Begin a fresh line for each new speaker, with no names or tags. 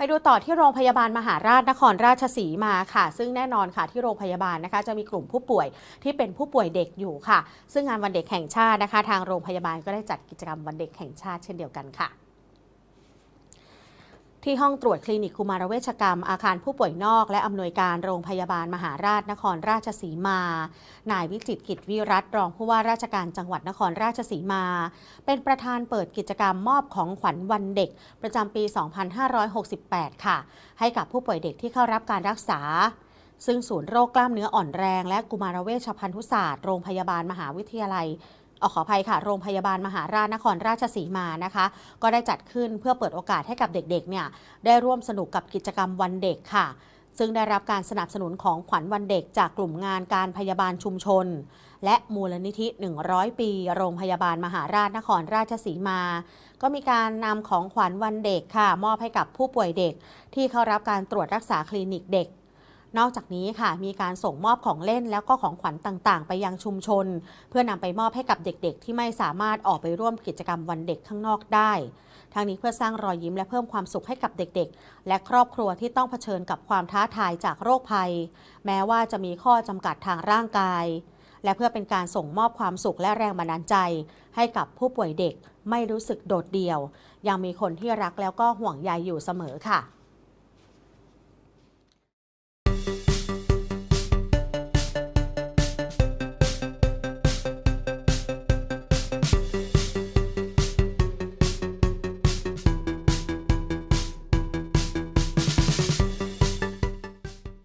ไปดูต่อที่โรงพยาบาลมหาราชนครราชสีมาค่ะ ซึ่งแน่นอนค่ะที่โรงพยาบาลนะคะ จะมีกลุ่มผู้ป่วยที่เป็นผู้ป่วยเด็กอยู่ค่ะ ซึ่งงานวันเด็กแห่งชาตินะคะ ทางโรงพยาบาลก็ได้จัดกิจกรรมวันเด็กแห่งชาติเช่นเดียวกันค่ะ ที่ห้องตรวจคลินิกกุมารเวชกรรม อาคารผู้ป่วยนอก และอำนวยการโรงพยาบาลมหาราชนครราชสีมา นายวิจิตกิจวิรัตรองผู้ว่าราชการจังหวัดนครราชสีมา เป็นประธานเปิดกิจกรรมมอบของขวัญวันเด็ก ประจำปี 2568 ค่ะ ให้กับผู้ป่วยเด็กที่เข้ารับการรักษาซึ่งศูนย์โรคกล้ามเนื้ออ่อนแรงและกุมารเวชพันธุศาสตร์ โรงพยาบาลมหาวิทยาลัย ออขออภัยค่ะ โรงพยาบาลมหาราชนครราชสีมานะคะ ก็ได้จัดขึ้นเพื่อเปิดโอกาสให้กับเด็กๆเนี่ยได้ร่วมสนุกกับกิจกรรมวันเด็กค่ะ ซึ่งได้รับการสนับสนุนของขวัญวันเด็กจากกลุ่มงานการพยาบาลชุมชน และมูลนิธิ 100 ปี โรงพยาบาลมหาราชนครราชสีมา ก็มีการนำของขวัญวันเด็กค่ะ มอบให้กับผู้ป่วยเด็ก ที่เข้ารับการตรวจรักษาคลินิกเด็ก นอกจากนี้ค่ะมีการส่งมอบของเล่นแล้วก็ของขวัญต่างๆ ไปยังชุมชน เพื่อนำไปมอบให้กับเด็กๆ ที่ไม่สามารถออกไปร่วมกิจกรรมวันเด็กข้างนอกได้ทั้งนี้เพื่อสร้างรอยยิ้มและเพิ่มความสุขให้กับเด็กๆ และครอบครัวที่ต้องเผชิญกับความท้าทายจากโรคภัย แม้ว่าจะมีข้อจำกัดทางร่างกาย และเพื่อเป็นการส่งมอบความสุขและแรงบันดาลใจ ให้กับผู้ป่วยเด็กไม่รู้สึกโดดเดี่ยว ยังมีคนที่รักแล้วก็ห่วงใยอยู่เสมอค่ะ